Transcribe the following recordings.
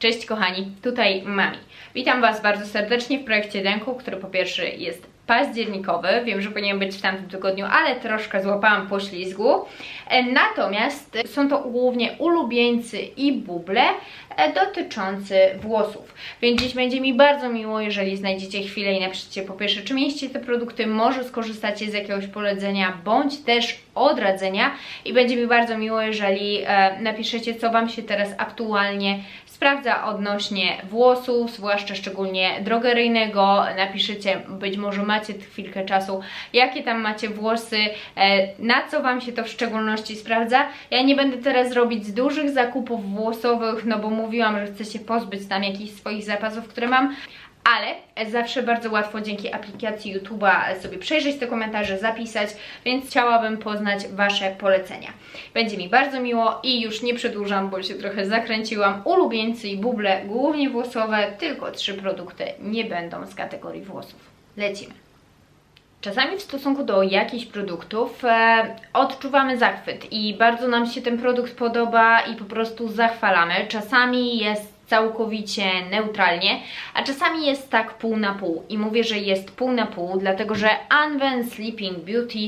Cześć kochani, tutaj Mami. Witam Was bardzo serdecznie w projekcie Denku, który po pierwsze jest październikowy. Wiem, że powinien być w tamtym tygodniu, ale troszkę złapałam poślizgu. E, Natomiast są to głównie ulubieńcy i buble e, dotyczący włosów. Więc dziś będzie mi bardzo miło, jeżeli znajdziecie chwilę i napiszecie po pierwsze, czy mieliście te produkty, może skorzystacie z jakiegoś polecenia, bądź też odradzenia i będzie mi bardzo miło, jeżeli e, napiszecie, co Wam się teraz aktualnie sprawdza odnośnie włosów, zwłaszcza szczególnie drogeryjnego. Napiszecie, być może macie chwilkę czasu, jakie tam macie włosy, e, na co Wam się to w szczególności sprawdza. Ja nie będę teraz robić dużych zakupów włosowych, no bo mówiłam, że chcę się pozbyć tam jakichś swoich zapasów, które mam, ale zawsze bardzo łatwo dzięki aplikacji YouTube'a sobie przejrzeć te komentarze, zapisać, więc chciałabym poznać Wasze polecenia. Będzie mi bardzo miło i już nie przedłużam, bo się trochę zakręciłam. Ulubieńcy i buble, głównie włosowe, tylko trzy produkty nie będą z kategorii włosów. Lecimy. Czasami w stosunku do jakichś produktów e, odczuwamy zachwyt i bardzo nam się ten produkt podoba i po prostu zachwalamy. Czasami jest całkowicie neutralnie, a czasami jest tak pół na pół. I mówię, że jest pół na pół, dlatego że Unven Sleeping Beauty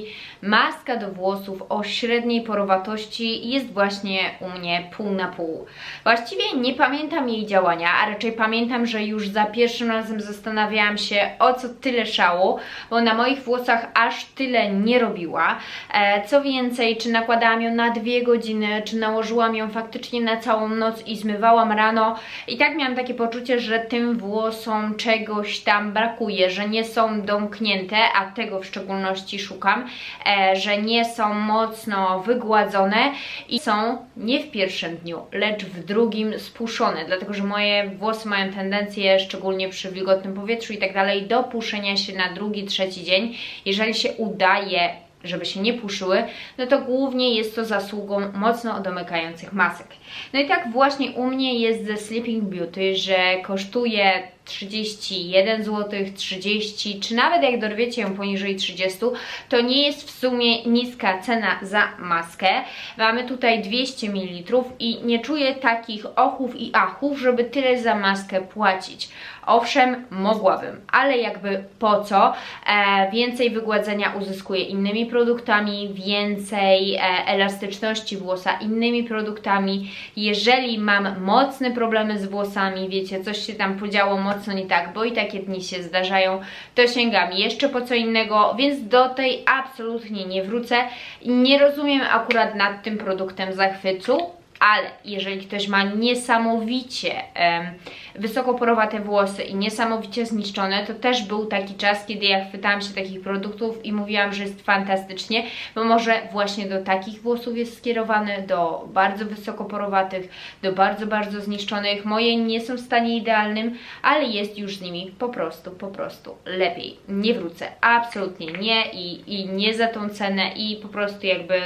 maska do włosów o średniej porowatości jest właśnie u mnie pół na pół. Właściwie nie pamiętam jej działania, a raczej pamiętam, że już za pierwszym razem zastanawiałam się o co tyle szału, bo na moich włosach aż tyle nie robiła. E, co więcej, czy nakładałam ją na dwie godziny, czy nałożyłam ją faktycznie na całą noc i zmywałam rano, i tak miałam takie poczucie, że tym włosom czegoś tam brakuje, że nie są domknięte, a tego w szczególności szukam, e, że nie są mocno wygładzone i są nie w pierwszym dniu, lecz w drugim spuszczone, dlatego że moje włosy mają tendencję, szczególnie przy wilgotnym powietrzu i tak dalej, do puszczenia się na drugi, trzeci dzień. Jeżeli się udaje żeby się nie puszyły, no to głównie jest to zasługą mocno domykających masek. No i tak właśnie u mnie jest ze Sleeping Beauty, że kosztuje 31 zł, 30, czy nawet jak dorwiecie ją poniżej 30, to nie jest w sumie niska cena za maskę. Mamy tutaj 200 ml i nie czuję takich ochów i achów, żeby tyle za maskę płacić. Owszem, mogłabym, ale jakby po co? E, więcej wygładzenia uzyskuję innymi produktami, więcej e, elastyczności włosa innymi produktami. Jeżeli mam mocne problemy z włosami, wiecie, coś się tam podziało mocno nie tak, bo i takie dni się zdarzają, to sięgam jeszcze po co innego, więc do tej absolutnie nie wrócę. Nie rozumiem akurat nad tym produktem zachwytu, ale jeżeli ktoś ma niesamowicie um, wysokoporowate włosy i niesamowicie zniszczone, to też był taki czas, kiedy ja chwytałam się takich produktów i mówiłam, że jest fantastycznie, bo może właśnie do takich włosów jest skierowany, do bardzo wysokoporowatych, do bardzo, bardzo zniszczonych. Moje nie są w stanie idealnym, ale jest już z nimi po prostu, po prostu lepiej. Nie wrócę, absolutnie nie i, i nie za tą cenę i po prostu jakby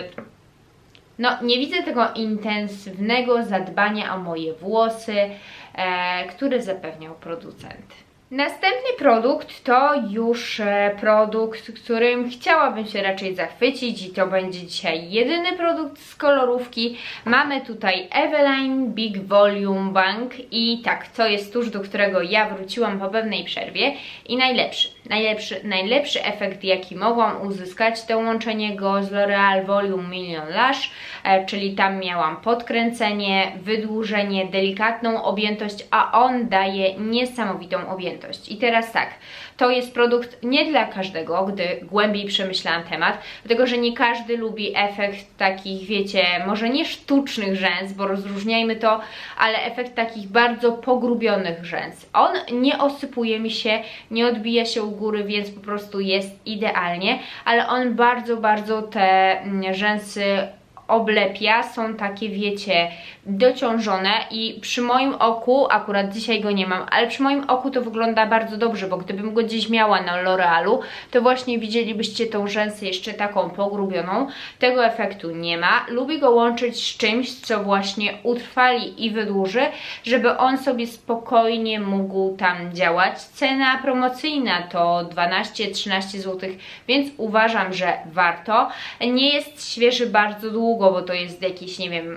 no, nie widzę tego intensywnego zadbania o moje włosy, e, które zapewniał producent. Następny produkt to już e, produkt, którym chciałabym się raczej zachwycić i to będzie dzisiaj jedyny produkt z kolorówki. Mamy tutaj Eveline Big Volume Bank i tak, to jest tuż, do którego ja wróciłam po pewnej przerwie i najlepszy, najlepszy, najlepszy efekt jaki mogłam uzyskać to łączenie go z L'Oreal Volume Million Lash, e, czyli tam miałam podkręcenie, wydłużenie, delikatną objętość, a on daje niesamowitą objętość. I teraz tak, to jest produkt nie dla każdego, gdy głębiej przemyślałam temat, dlatego że nie każdy lubi efekt takich, wiecie, może nie sztucznych rzęs, bo rozróżniajmy to, ale efekt takich bardzo pogrubionych rzęs. On nie osypuje mi się, nie odbija się u góry, więc po prostu jest idealnie, ale on bardzo, bardzo te mm, rzęsy oblepia, są takie wiecie, dociążone i przy moim oku, akurat dzisiaj go nie mam, ale przy moim oku to wygląda bardzo dobrze, bo gdybym go gdzieś miała na L'Orealu, to właśnie widzielibyście tą rzęsę jeszcze taką pogrubioną. Tego efektu nie ma. Lubię go łączyć z czymś, co właśnie utrwali i wydłuży, żeby on sobie spokojnie mógł tam działać. Cena promocyjna to 12-13 zł, więc uważam, że warto. Nie jest świeży bardzo długo, bo to jest jakiś, nie wiem,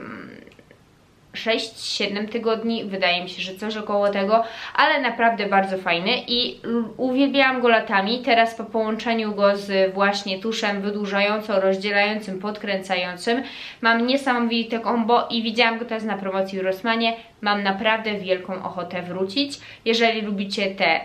6-7 tygodni, wydaje mi się, że coś około tego, ale naprawdę bardzo fajny i uwielbiałam go latami, teraz po połączeniu go z właśnie tuszem wydłużającym, rozdzielającym, podkręcającym mam niesamowite kombo i widziałam go teraz na promocji w Rossmanie, mam naprawdę wielką ochotę wrócić. Jeżeli lubicie te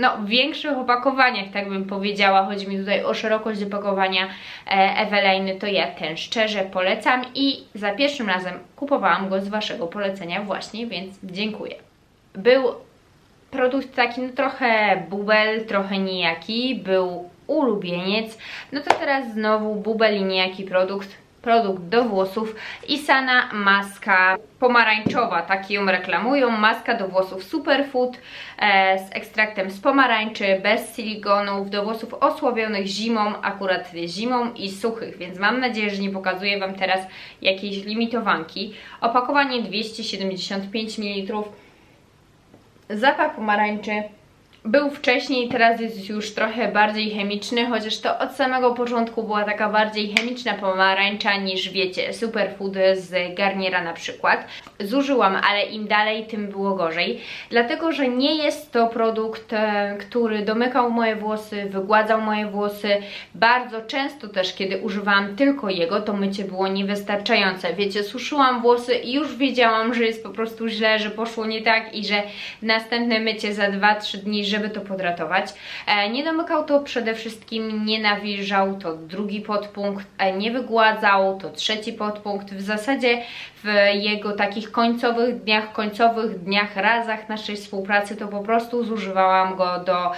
no, większych opakowaniach, tak bym powiedziała, chodzi mi tutaj o szerokość opakowania e, Evelyn, to ja ten szczerze polecam i za pierwszym razem kupowałam go z Waszego polecenia właśnie, więc dziękuję. Był produkt taki no, trochę bubel, trochę nijaki, był ulubieniec, no to teraz znowu bubel i nijaki produkt, produkt do włosów Isana maska. Pomarańczowa, tak ją reklamują, maska do włosów Superfood e, z ekstraktem z pomarańczy, bez silikonów, do włosów osłabionych zimą, akurat zimą i suchych, więc mam nadzieję, że nie pokazuję Wam teraz jakiejś limitowanki. Opakowanie 275 ml, zapach pomarańczy, był wcześniej, teraz jest już trochę bardziej chemiczny, chociaż to od samego początku była taka bardziej chemiczna pomarańcza niż wiecie, superfood z Garniera na przykład. Zużyłam, ale im dalej, tym było gorzej, dlatego, że nie jest to produkt, e, który domykał moje włosy, wygładzał moje włosy. Bardzo często też, kiedy używałam tylko jego, to mycie było niewystarczające. Wiecie, suszyłam włosy i już wiedziałam, że jest po prostu źle, że poszło nie tak i że następne mycie za 2-3 dni żeby to podratować. E, nie domykał to przede wszystkim, nie nawilżał, to drugi podpunkt, e, nie wygładzał, to trzeci podpunkt. W zasadzie w jego takich końcowych dniach, końcowych dniach, razach naszej współpracy, to po prostu zużywałam go do e,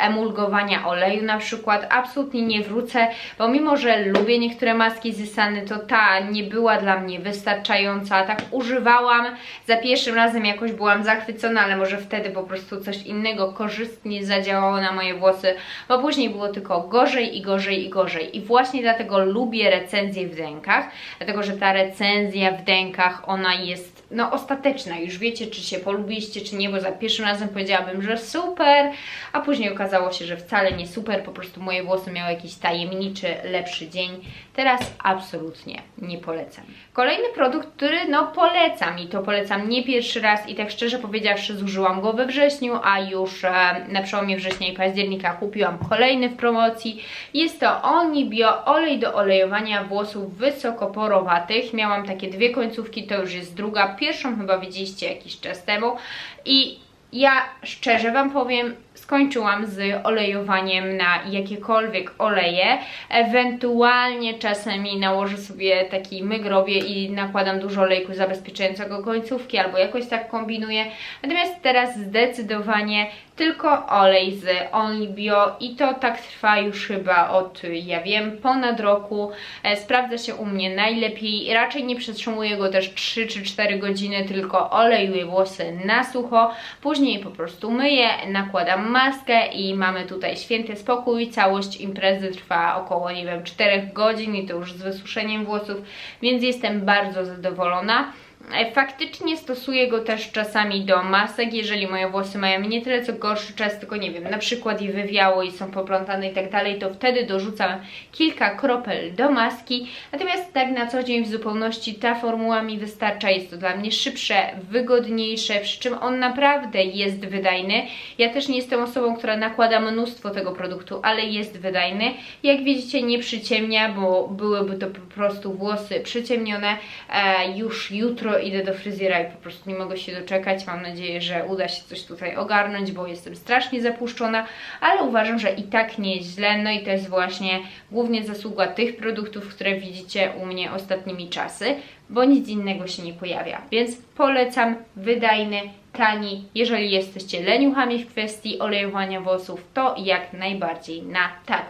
emulgowania oleju na przykład. Absolutnie nie wrócę, bo mimo, że lubię niektóre maski z Isany, to ta nie była dla mnie wystarczająca. Tak używałam, za pierwszym razem jakoś byłam zachwycona, ale może wtedy po prostu coś innego korzystnie zadziałało na moje włosy, bo później było tylko gorzej i gorzej i gorzej. I właśnie dlatego lubię recenzję w rękach, dlatego że ta recenzja w dękach, ona jest no ostateczna. Już wiecie, czy się polubiliście, czy nie, bo za pierwszym razem powiedziałabym, że super, a później okazało się, że wcale nie super, po prostu moje włosy miały jakiś tajemniczy, lepszy dzień. Teraz absolutnie nie polecam. Kolejny produkt, który no polecam i to polecam nie pierwszy raz i tak szczerze powiedziawszy zużyłam go we wrześniu, a już e, na przełomie września i października kupiłam kolejny w promocji. Jest to Onibio olej do olejowania włosów wysokoporowatych. Miałam takie dwie końcówki, to już jest druga. Pierwszą chyba widzieliście jakiś czas temu i ja szczerze Wam powiem, skończyłam z olejowaniem na jakiekolwiek oleje. Ewentualnie czasami nałożę sobie taki myk robię i nakładam dużo olejku zabezpieczającego końcówki albo jakoś tak kombinuję. Natomiast teraz zdecydowanie tylko olej z Only Bio i to tak trwa już chyba od, ja wiem, ponad roku. E, sprawdza się u mnie najlepiej. Raczej nie przetrzymuję go też 3 czy 4 godziny, tylko olejuję włosy na sucho. Później po prostu myję, nakładam maskę i mamy tutaj święty spokój. Całość imprezy trwa około, nie wiem, 4 godzin i to już z wysuszeniem włosów, więc jestem bardzo zadowolona. E, faktycznie stosuję go też czasami do masek, jeżeli moje włosy mają nie tyle co gorszy czas, tylko nie wiem, na przykład je wywiało i są poplątane i tak dalej, to wtedy dorzucam kilka kropel do maski. Natomiast tak na co dzień w zupełności ta formuła mi wystarcza, jest to dla mnie szybsze, wygodniejsze, przy czym on naprawdę jest wydajny. Ja też nie jestem osobą, która nakłada mnóstwo tego produktu, ale jest wydajny. Jak widzicie nie przyciemnia, bo byłyby to po prostu włosy przyciemnione. E, już jutro idę do fryzjera i po prostu nie mogę się doczekać. Mam nadzieję, że uda się coś tutaj ogarnąć, bo jestem strasznie zapuszczona, ale uważam, że i tak nie jest źle. No i to jest właśnie głównie zasługa tych produktów, które widzicie u mnie ostatnimi czasy, bo nic innego się nie pojawia. Więc polecam, wydajny, tani. Jeżeli jesteście leniuchami w kwestii olejowania włosów, to jak najbardziej na tak.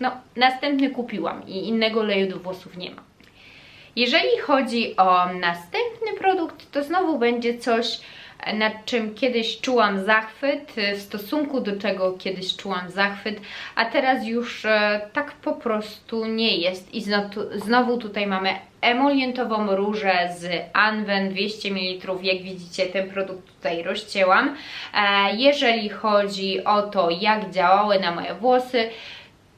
No, następny kupiłam i innego oleju do włosów nie ma. Jeżeli chodzi o następny produkt, to znowu będzie coś, nad czym kiedyś czułam zachwyt, w stosunku do czego kiedyś czułam zachwyt, a teraz już e, tak po prostu nie jest. I znowu tutaj mamy emolientową różę z Anwen 200 ml. Jak widzicie, ten produkt tutaj rozcięłam. E, jeżeli chodzi o to, jak działały na moje włosy,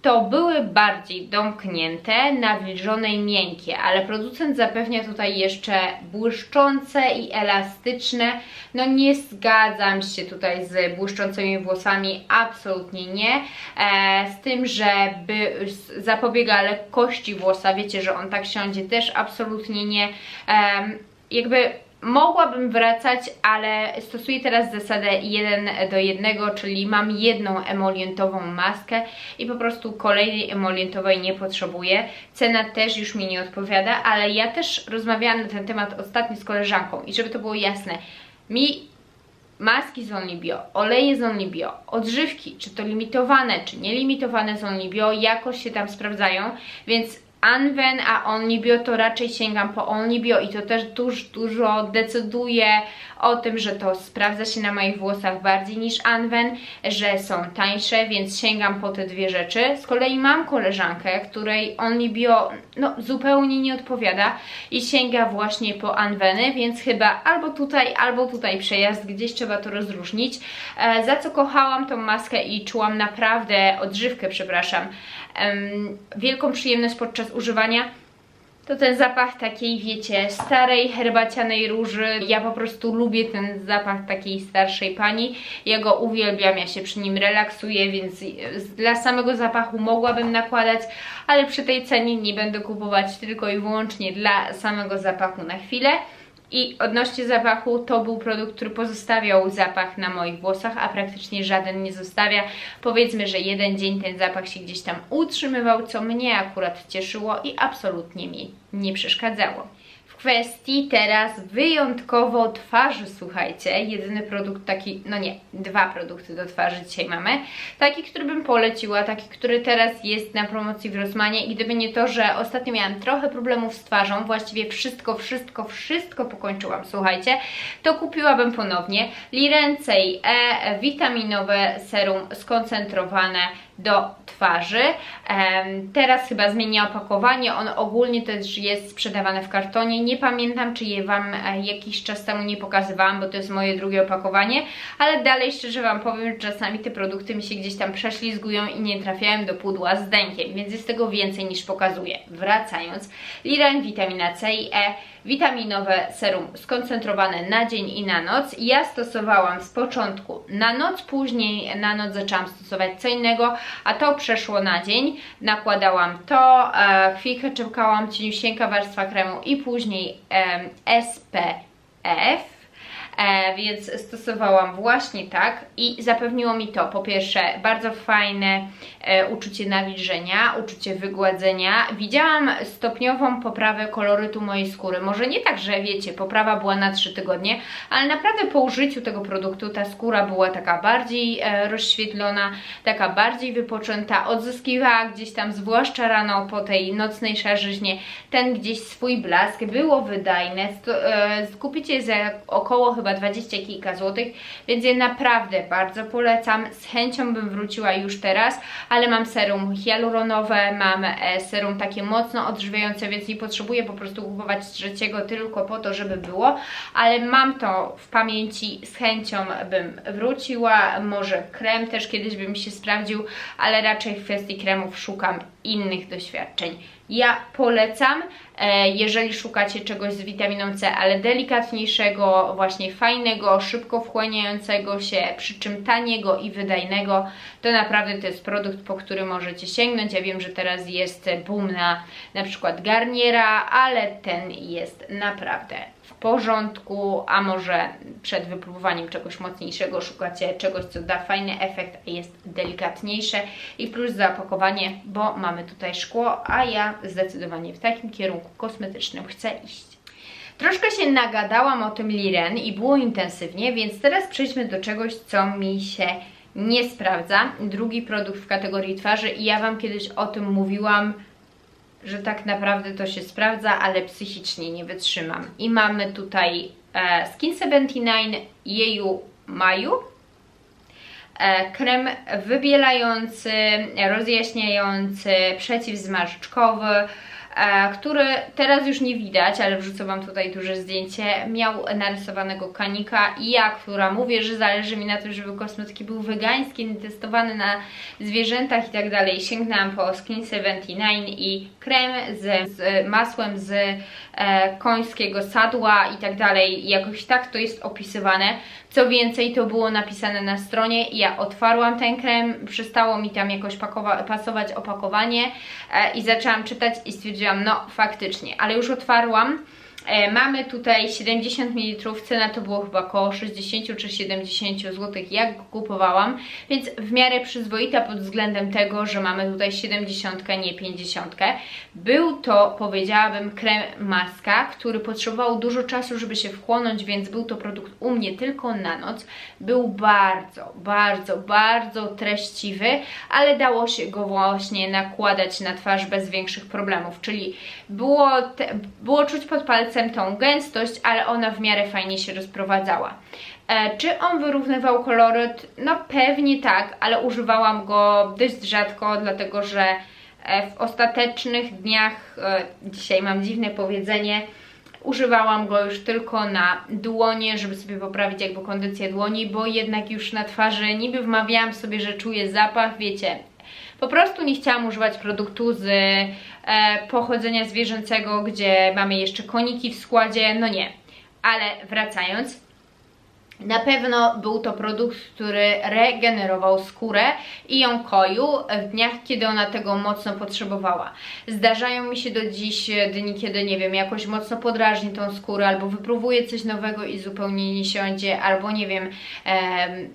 to były bardziej domknięte, nawilżone i miękkie, ale producent zapewnia tutaj jeszcze błyszczące i elastyczne. No nie zgadzam się tutaj z błyszczącymi włosami, absolutnie nie. E, z tym, żeby zapobiega lekkości włosa, wiecie, że on tak siądzie, też absolutnie nie. E, jakby Mogłabym wracać, ale stosuję teraz zasadę 1 do 1, czyli mam jedną emolientową maskę i po prostu kolejnej emolientowej nie potrzebuję. Cena też już mi nie odpowiada, ale ja też rozmawiałam na ten temat ostatnio z koleżanką i żeby to było jasne, mi maski z Onlibio, oleje z Onlibio, odżywki, czy to limitowane, czy nielimitowane z Onlibio, jakoś się tam sprawdzają, więc Anwen, a Onlibio to raczej sięgam po Onlibio i to też dużo, dużo decyduje o tym, że to sprawdza się na moich włosach bardziej niż Anwen, że są tańsze, więc sięgam po te dwie rzeczy. Z kolei mam koleżankę, której Onlibio no, zupełnie nie odpowiada i sięga właśnie po Anweny, więc chyba albo tutaj, albo tutaj przejazd, gdzieś trzeba to rozróżnić. E, za co kochałam tą maskę i czułam naprawdę, odżywkę przepraszam, wielką przyjemność podczas używania to ten zapach takiej, wiecie, starej herbacianej róży. Ja po prostu lubię ten zapach takiej starszej pani. Ja go uwielbiam, ja się przy nim relaksuję, więc dla samego zapachu mogłabym nakładać, ale przy tej cenie nie będę kupować tylko i wyłącznie dla samego zapachu na chwilę. I odnośnie zapachu, to był produkt, który pozostawiał zapach na moich włosach, a praktycznie żaden nie zostawia. Powiedzmy, że jeden dzień ten zapach się gdzieś tam utrzymywał, co mnie akurat cieszyło i absolutnie mi nie przeszkadzało kwestii teraz wyjątkowo twarzy, słuchajcie, jedyny produkt taki, no nie, dwa produkty do twarzy dzisiaj mamy, taki, który bym poleciła, taki, który teraz jest na promocji w Rosmanie. I gdyby nie to, że ostatnio miałam trochę problemów z twarzą, właściwie wszystko, wszystko, wszystko pokończyłam, słuchajcie, to kupiłabym ponownie Lirencej E witaminowe serum skoncentrowane do twarzy. Teraz chyba zmienia opakowanie, on ogólnie też jest sprzedawany w kartonie. Nie pamiętam, czy je Wam e, jakiś czas temu nie pokazywałam, bo to jest moje drugie opakowanie, ale dalej szczerze Wam powiem, że czasami te produkty mi się gdzieś tam prześlizgują i nie trafiają do pudła z dękiem, więc jest tego więcej niż pokazuję. Wracając, Liran, witamina C i E, witaminowe serum skoncentrowane na dzień i na noc. Ja stosowałam z początku na noc, później na noc zaczęłam stosować co innego, a to przeszło na dzień. Nakładałam to, e, chwilkę czekałam, cieniusieńka warstwa kremu i później e, SPF e, więc stosowałam właśnie tak i zapewniło mi to po pierwsze bardzo fajne e, uczucie nawilżenia, uczucie wygładzenia. Widziałam stopniową poprawę kolorytu mojej skóry. Może nie tak, że wiecie, poprawa była na 3 tygodnie, ale naprawdę po użyciu tego produktu ta skóra była taka bardziej e, rozświetlona, taka bardziej wypoczęta, odzyskiwała gdzieś tam, zwłaszcza rano po tej nocnej szarzyźnie, ten gdzieś swój blask, było wydajne, e, skupicie za około chyba 20 kilka złotych, więc je naprawdę bardzo polecam. Z chęcią bym wróciła już teraz, ale mam serum hialuronowe, mam e, serum takie mocno odżywiające, więc nie potrzebuję po prostu kupować trzeciego tylko po to, żeby było, ale mam to w pamięci, z chęcią bym wróciła, może krem też kiedyś by mi się sprawdził, ale raczej w kwestii kremów szukam innych doświadczeń. Ja polecam, e, jeżeli szukacie czegoś z witaminą C, ale delikatniejszego, właśnie fajnego, szybko wchłaniającego się, przy czym taniego i wydajnego, to naprawdę to jest produkt, po który możecie sięgnąć. Ja wiem, że teraz jest boom na na przykład Garniera, ale ten jest naprawdę porządku, a może przed wypróbowaniem czegoś mocniejszego szukacie czegoś, co da fajny efekt, a jest delikatniejsze i plus zapakowanie, bo mamy tutaj szkło, a ja zdecydowanie w takim kierunku kosmetycznym chcę iść. Troszkę się nagadałam o tym Liren i było intensywnie, więc teraz przejdźmy do czegoś, co mi się nie sprawdza. Drugi produkt w kategorii twarzy i ja Wam kiedyś o tym mówiłam, że tak naprawdę to się sprawdza, ale psychicznie nie wytrzymam. I mamy tutaj e, Skin 79 Jeju Maju. E, krem wybielający, rozjaśniający, przeciwzmarszczkowy. E, który teraz już nie widać, ale wrzucę Wam tutaj duże zdjęcie, miał narysowanego kanika i ja, która mówię, że zależy mi na tym, żeby kosmetyki były wegańskie, testowane na zwierzętach i tak dalej, sięgnęłam po Skin 79 i krem z, z masłem z e, końskiego sadła i tak dalej, jakoś tak to jest opisywane. Co więcej, to było napisane na stronie. Ja otwarłam ten krem, przestało mi tam jakoś pasować opakowanie e, i zaczęłam czytać i stwierdziłam, no faktycznie, ale już otwarłam mamy tutaj 70 ml, cena to było chyba około 60 czy 70 zł, jak kupowałam, więc w miarę przyzwoita pod względem tego, że mamy tutaj 70, nie 50. Był to, powiedziałabym, krem maska, który potrzebował dużo czasu, żeby się wchłonąć, więc był to produkt u mnie tylko na noc. Był bardzo, bardzo, bardzo treściwy, ale dało się go właśnie nakładać na twarz bez większych problemów, czyli było, te, było czuć pod palcem palcem tą gęstość, ale ona w miarę fajnie się rozprowadzała. E, czy on wyrównywał koloryt? No pewnie tak, ale używałam go dość rzadko, dlatego że e, w ostatecznych dniach, e, dzisiaj mam dziwne powiedzenie, używałam go już tylko na dłonie, żeby sobie poprawić jakby kondycję dłoni, bo jednak już na twarzy niby wmawiałam sobie, że czuję zapach, wiecie, po prostu nie chciałam używać produktu z e, pochodzenia zwierzęcego, gdzie mamy jeszcze koniki w składzie, no nie. Ale wracając, na pewno był to produkt, który regenerował skórę i ją koił w dniach, kiedy ona tego mocno potrzebowała. Zdarzają mi się do dziś dni, kiedy nie wiem, jakoś mocno podrażni tą skórę, albo wypróbuję coś nowego i zupełnie nie siądzie, albo nie wiem,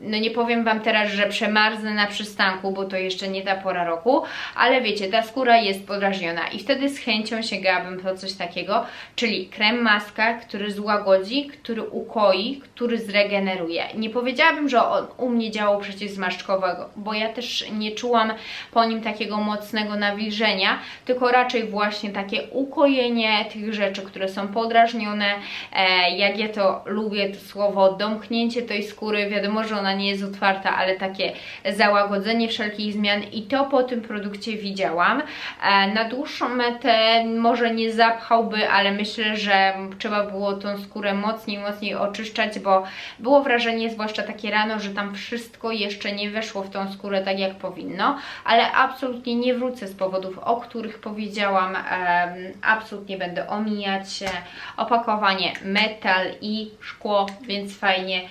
no nie powiem Wam teraz, że przemarznę na przystanku, bo to jeszcze nie ta pora roku, ale wiecie, ta skóra jest podrażniona i wtedy z chęcią sięgałabym po coś takiego, czyli krem maska, który złagodzi, który ukoi, który zregeneruje generuje. Nie powiedziałabym, że on u mnie działał przeciwzmarszczkowego, bo ja też nie czułam po nim takiego mocnego nawilżenia, tylko raczej właśnie takie ukojenie tych rzeczy, które są podrażnione. E, jak ja to lubię, to słowo domknięcie tej skóry, wiadomo, że ona nie jest otwarta, ale takie załagodzenie wszelkich zmian i to po tym produkcie widziałam. E, na dłuższą metę może nie zapchałby, ale myślę, że trzeba było tą skórę mocniej, mocniej oczyszczać, bo było wrażenie, zwłaszcza takie rano, że tam wszystko jeszcze nie weszło w tą skórę tak jak powinno, ale absolutnie nie wrócę z powodów, o których powiedziałam, absolutnie będę omijać opakowanie metal i szkło, więc fajnie,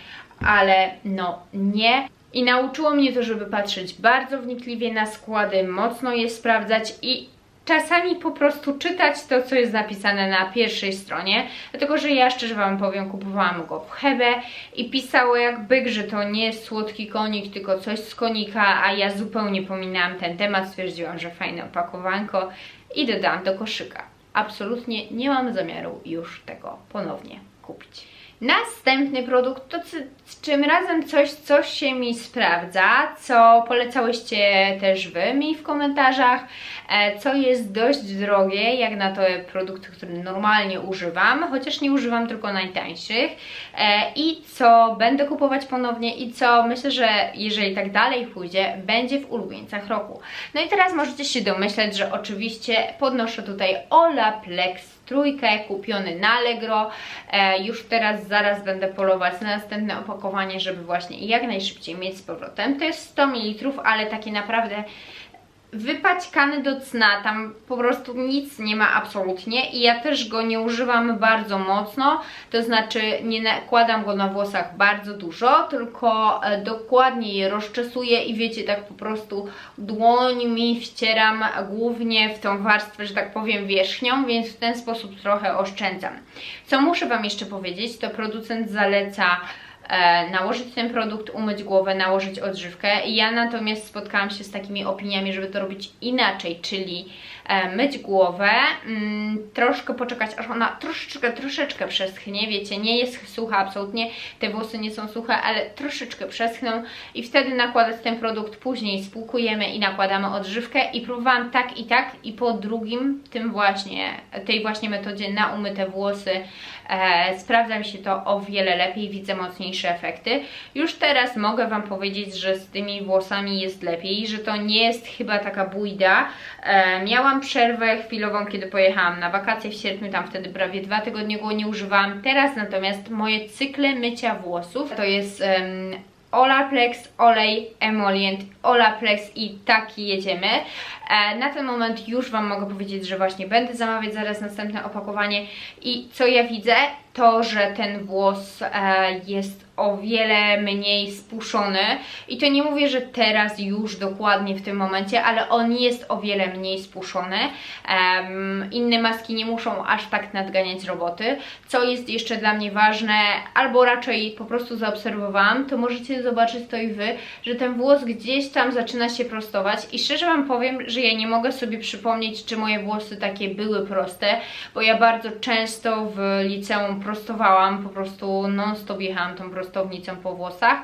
ale no nie. I nauczyło mnie to, żeby patrzeć bardzo wnikliwie na składy, mocno je sprawdzać i czasami po prostu czytać to, co jest napisane na pierwszej stronie, dlatego że ja szczerze Wam powiem, kupowałam go w Hebe i pisało jak byk, że to nie słodki konik, tylko coś z konika, a ja zupełnie pominęłam ten temat, stwierdziłam, że fajne opakowanko i dodałam do koszyka. Absolutnie nie mam zamiaru już tego ponownie kupić. Następny produkt to z czym razem coś, coś się mi sprawdza, co polecałyście też Wy mi w komentarzach, e, co jest dość drogie, jak na te produkty, które normalnie używam, chociaż nie używam tylko najtańszych e, i co będę kupować ponownie i co myślę, że jeżeli tak dalej pójdzie, będzie w ulubieńcach roku. No i teraz możecie się domyśleć, że oczywiście podnoszę tutaj Olaplex trójkę, kupiony na Allegro. E, już teraz, zaraz będę polować na następne opakowanie, żeby właśnie jak najszybciej mieć z powrotem. To jest 100 ml, ale takie naprawdę wypaćkany do cna, tam po prostu nic nie ma absolutnie i ja też go nie używam bardzo mocno, to znaczy nie nakładam go na włosach bardzo dużo, tylko e, dokładnie je rozczesuję i wiecie, tak po prostu dłońmi wcieram głównie w tą warstwę, że tak powiem, wierzchnią, więc w ten sposób trochę oszczędzam. Co muszę Wam jeszcze powiedzieć, to producent zaleca nałożyć ten produkt, umyć głowę, nałożyć odżywkę. Ja natomiast spotkałam się z takimi opiniami, żeby to robić inaczej, czyli e, myć głowę, mm, troszkę poczekać, aż ona troszeczkę, troszeczkę przeschnie, wiecie, nie jest sucha absolutnie, te włosy nie są suche, ale troszeczkę przeschną i wtedy nakładać ten produkt, później spłukujemy i nakładamy odżywkę i próbowałam tak i tak i po drugim, tym właśnie, tej właśnie metodzie na umyte włosy e, sprawdza mi się to o wiele lepiej, widzę mocniejsze efekty. Już teraz mogę Wam powiedzieć, że z tymi włosami jest lepiej, że to nie jest chyba taka bójda. E, miałam miałam przerwę chwilową, kiedy pojechałam na wakacje w sierpniu, tam wtedy prawie dwa tygodnie go nie używałam. Teraz natomiast moje cykle mycia włosów to jest em, Olaplex, olej, emolient, Olaplex i taki jedziemy. E, na ten moment już Wam mogę powiedzieć, że właśnie będę zamawiać zaraz następne opakowanie i co ja widzę, to, że ten włos e, jest o wiele mniej spuszczony i to nie mówię, że teraz już dokładnie w tym momencie, ale on jest o wiele mniej spuszczony. Um, inne maski nie muszą aż tak nadganiać roboty. Co jest jeszcze dla mnie ważne, albo raczej po prostu zaobserwowałam, to możecie zobaczyć to i Wy, że ten włos gdzieś tam zaczyna się prostować i szczerze Wam powiem, że ja nie mogę sobie przypomnieć, czy moje włosy takie były proste, bo ja bardzo często w liceum prostowałam, po prostu non-stop jechałam tą prostownicą po włosach,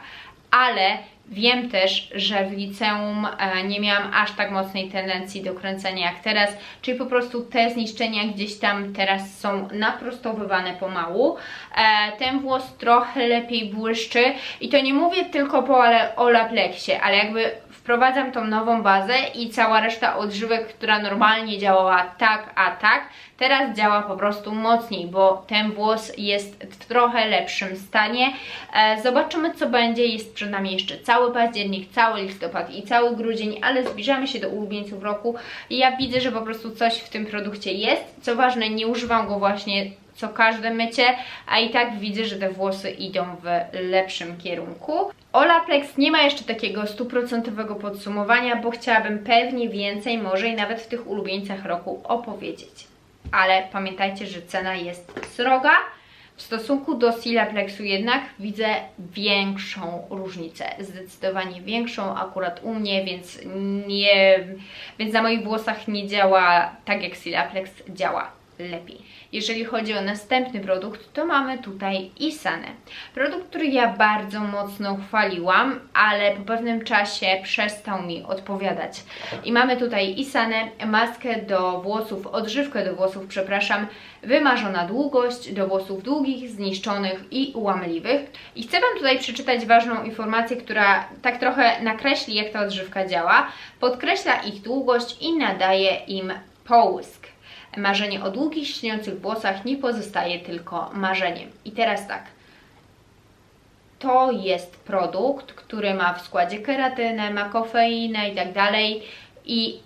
ale wiem też, że w liceum e, nie miałam aż tak mocnej tendencji do kręcenia jak teraz, czyli po prostu te zniszczenia gdzieś tam teraz są naprostowywane pomału. E, ten włos trochę lepiej błyszczy i to nie mówię tylko po Olaplexie, ale jakby wprowadzam tą nową bazę i cała reszta odżywek, która normalnie działała tak, a tak, teraz działa po prostu mocniej, bo ten włos jest w trochę lepszym stanie. E, zobaczymy co będzie, jest przed nami jeszcze cały październik, cały listopad i cały grudzień, ale zbliżamy się do ulubieńców roku ja widzę, że po prostu coś w tym produkcie jest. Co ważne, nie używam go właśnie co każde mycie, a i tak widzę, że te włosy idą w lepszym kierunku. Olaplex nie ma jeszcze takiego stuprocentowego podsumowania, bo chciałabym pewnie więcej, może i nawet w tych ulubieńcach roku opowiedzieć. Ale pamiętajcie, że cena jest sroga. W stosunku do Silaplexu jednak widzę większą różnicę, zdecydowanie większą akurat u mnie, więc nie, więc na moich włosach nie działa tak jak Silaplex działa lepiej. Jeżeli chodzi o następny produkt, to mamy tutaj Isanę. Produkt, który ja bardzo mocno chwaliłam, ale po pewnym czasie przestał mi odpowiadać. I mamy tutaj Isanę, maskę do włosów, odżywkę do włosów, przepraszam, wymarzona długość do włosów długich, zniszczonych i łamliwych. I chcę Wam tutaj przeczytać ważną informację, która tak trochę nakreśli, jak ta odżywka działa, podkreśla ich długość i nadaje im połysk marzenie o długich, śniących włosach nie pozostaje tylko marzeniem. I teraz tak. To jest produkt, który ma w składzie keratynę, ma kofeinę i tak dalej. I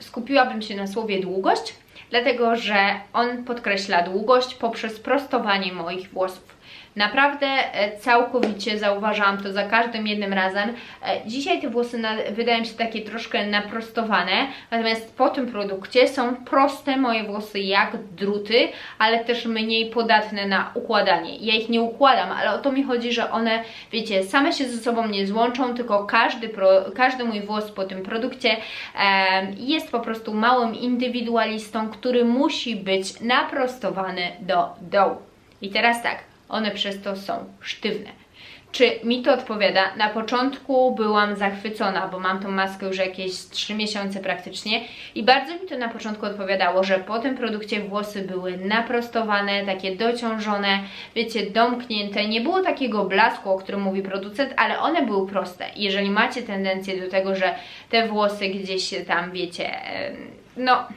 skupiłabym się na słowie długość, dlatego że on podkreśla długość poprzez prostowanie moich włosów. Naprawdę e, całkowicie zauważałam to za każdym jednym razem. E, dzisiaj te włosy wydają się takie troszkę naprostowane, natomiast po tym produkcie są proste moje włosy jak druty, ale też mniej podatne na układanie. Ja ich nie układam, ale o to mi chodzi, że one, wiecie, same się ze sobą nie złączą, tylko każdy, pro, każdy mój włos po tym produkcie e, jest po prostu małym indywidualistą, który musi być naprostowany do dołu. I teraz tak, one przez to są sztywne. Czy mi to odpowiada? Na początku byłam zachwycona, bo mam tą maskę już jakieś 3 miesiące praktycznie i bardzo mi to na początku odpowiadało, że po tym produkcie włosy były naprostowane, takie dociążone, wiecie, domknięte. Nie było takiego blasku, o którym mówi producent, ale one były proste. Jeżeli macie tendencję do tego, że te włosy gdzieś tam, wiecie, no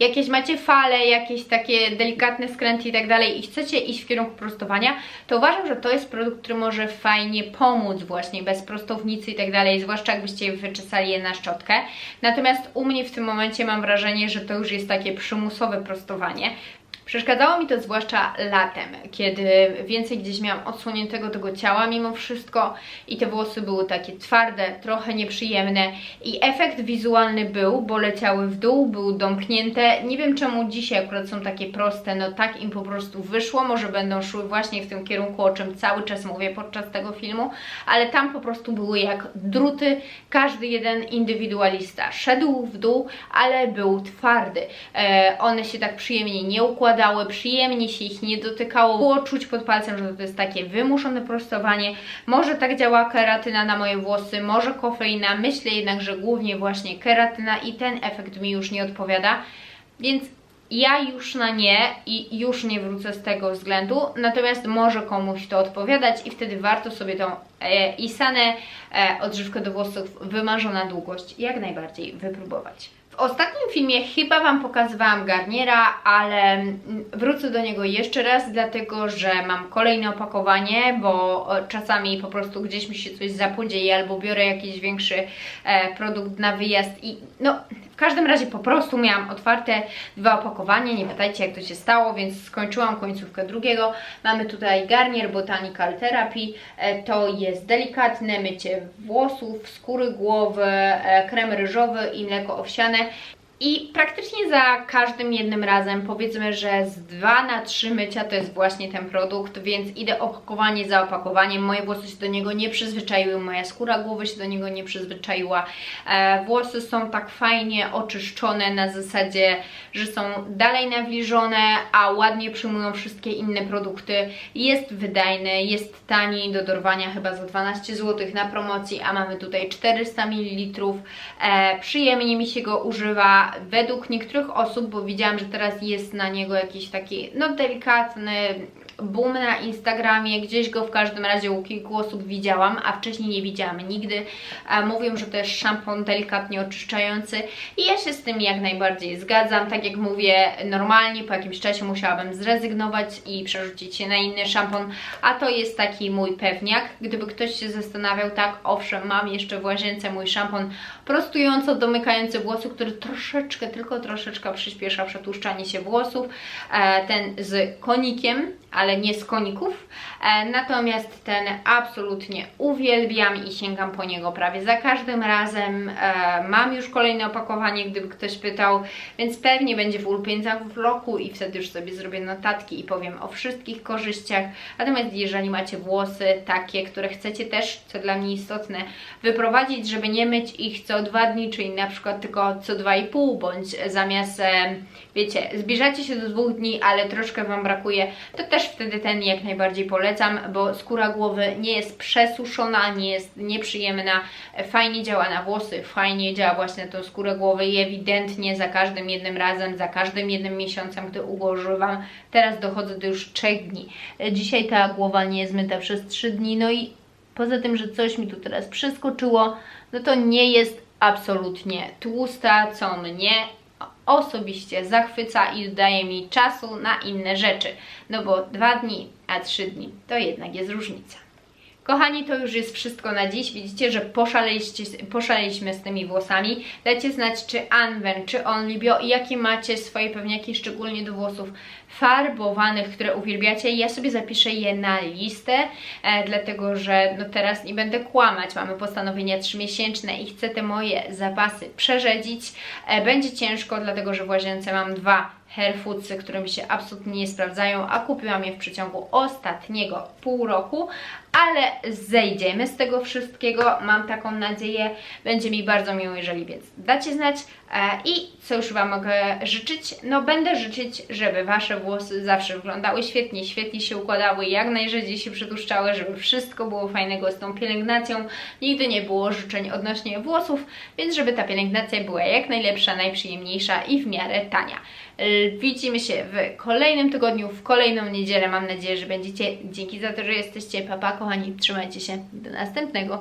jakieś macie fale, jakieś takie delikatne skręty i tak dalej i chcecie iść w kierunku prostowania, to uważam, że to jest produkt, który może fajnie pomóc właśnie bez prostownicy i tak dalej, zwłaszcza jakbyście wyczesali je na szczotkę. Natomiast u mnie w tym momencie mam wrażenie, że to już jest takie przymusowe prostowanie, Przeszkadzało mi to zwłaszcza latem, kiedy więcej gdzieś miałam odsłoniętego tego ciała mimo wszystko i te włosy były takie twarde, trochę nieprzyjemne i efekt wizualny był, bo leciały w dół, były domknięte. Nie wiem czemu dzisiaj akurat są takie proste, no tak im po prostu wyszło, może będą szły właśnie w tym kierunku, o czym cały czas mówię podczas tego filmu, ale tam po prostu były jak druty, każdy jeden indywidualista szedł w dół, ale był twardy. E, one się tak przyjemnie nie układały, wyglądały, przyjemnie się ich nie dotykało, było czuć pod palcem, że to jest takie wymuszone prostowanie. Może tak działa keratyna na moje włosy, może kofeina, myślę jednak, że głównie właśnie keratyna i ten efekt mi już nie odpowiada, więc ja już na nie i już nie wrócę z tego względu, natomiast może komuś to odpowiadać i wtedy warto sobie tą e, Isanę, e, odżywkę do włosów, wymarzona długość, jak najbardziej wypróbować. W ostatnim filmie chyba Wam pokazywałam garniera, ale wrócę do niego jeszcze raz, dlatego że mam kolejne opakowanie, bo czasami po prostu gdzieś mi się coś zapodzieje albo biorę jakiś większy e, produkt na wyjazd i no każdym razie po prostu miałam otwarte dwa opakowania, nie pytajcie jak to się stało, więc skończyłam końcówkę drugiego. Mamy tutaj garnier Botanical Therapy, e, to jest delikatne mycie włosów, skóry głowy, e, krem ryżowy i mleko owsiane. I praktycznie za każdym jednym razem powiedzmy, że z 2 na 3 mycia to jest właśnie ten produkt, więc idę opakowanie za opakowaniem. Moje włosy się do niego nie przyzwyczaiły, moja skóra głowy się do niego nie przyzwyczaiła. E, włosy są tak fajnie oczyszczone na zasadzie, że są dalej nawilżone, a ładnie przyjmują wszystkie inne produkty. Jest wydajny, jest tani do dorwania chyba za 12 zł na promocji, a mamy tutaj 400 ml. E, przyjemnie mi się go używa według niektórych osób, bo widziałam, że teraz jest na niego jakiś taki no delikatny boom na Instagramie, gdzieś go w każdym razie u kilku osób widziałam, a wcześniej nie widziałam nigdy. Mówią, że to jest szampon delikatnie oczyszczający i ja się z tym jak najbardziej zgadzam. Tak jak mówię, normalnie po jakimś czasie musiałabym zrezygnować i przerzucić się na inny szampon, a to jest taki mój pewniak. Gdyby ktoś się zastanawiał, tak, owszem, mam jeszcze w łazience mój szampon prostująco domykający włosy, który troszeczkę, tylko troszeczkę przyspiesza przetłuszczanie się włosów. E, ten z konikiem, ale nie z koników. E, natomiast ten absolutnie uwielbiam i sięgam po niego prawie za każdym razem. E, mam już kolejne opakowanie, gdyby ktoś pytał, więc pewnie będzie w ulubieńcach w roku i wtedy już sobie zrobię notatki i powiem o wszystkich korzyściach. Natomiast jeżeli macie włosy takie, które chcecie też, co dla mnie istotne, wyprowadzić, żeby nie myć ich co dwa dni, czyli na przykład tylko co dwa i pół, bądź zamiast, e, wiecie, zbliżacie się do dwóch dni, ale troszkę Wam brakuje, to też wtedy ten jak najbardziej polecam, bo skóra głowy nie jest przesuszona, nie jest nieprzyjemna, fajnie działa na włosy, fajnie działa właśnie na tą skórę głowy i ewidentnie za każdym jednym razem, za każdym jednym miesiącem, gdy używam, teraz dochodzę do już 3 dni. Dzisiaj ta głowa nie jest myta przez 3 dni, no i poza tym, że coś mi tu teraz przeskoczyło, no to nie jest absolutnie tłusta, co mnie osobiście zachwyca i dodaje mi czasu na inne rzeczy. No bo dwa dni, a trzy dni to jednak jest różnica. Kochani, to już jest wszystko na dziś. Widzicie, że poszaleliśmy z tymi włosami. Dajcie znać, czy Anwen, czy Onlibio i jakie macie swoje pewniaki, szczególnie do włosów farbowanych, które uwielbiacie. Ja sobie zapiszę je na listę, e, dlatego że no teraz nie będę kłamać. Mamy postanowienia trzymiesięczne i chcę te moje zapasy przerzedzić. E, będzie ciężko, dlatego że w łazience mam dwa Hairfoodsy, które mi się absolutnie nie sprawdzają, a kupiłam je w przeciągu ostatniego pół roku, ale zejdziemy z tego wszystkiego, mam taką nadzieję, będzie mi bardzo miło, jeżeli więc dacie znać. E, i co już Wam mogę życzyć, no będę życzyć, żeby Wasze włosy zawsze wyglądały świetnie, świetnie się układały, jak najrzadziej się przytłuszczały, żeby wszystko było fajnego z tą pielęgnacją, nigdy nie było życzeń odnośnie włosów, więc żeby ta pielęgnacja była jak najlepsza, najprzyjemniejsza i w miarę tania. E, widzimy się w kolejnym tygodniu, w kolejną niedzielę. Mam nadzieję, że będziecie. Dzięki za to, że jesteście. Papa, kochani, trzymajcie się. Do następnego.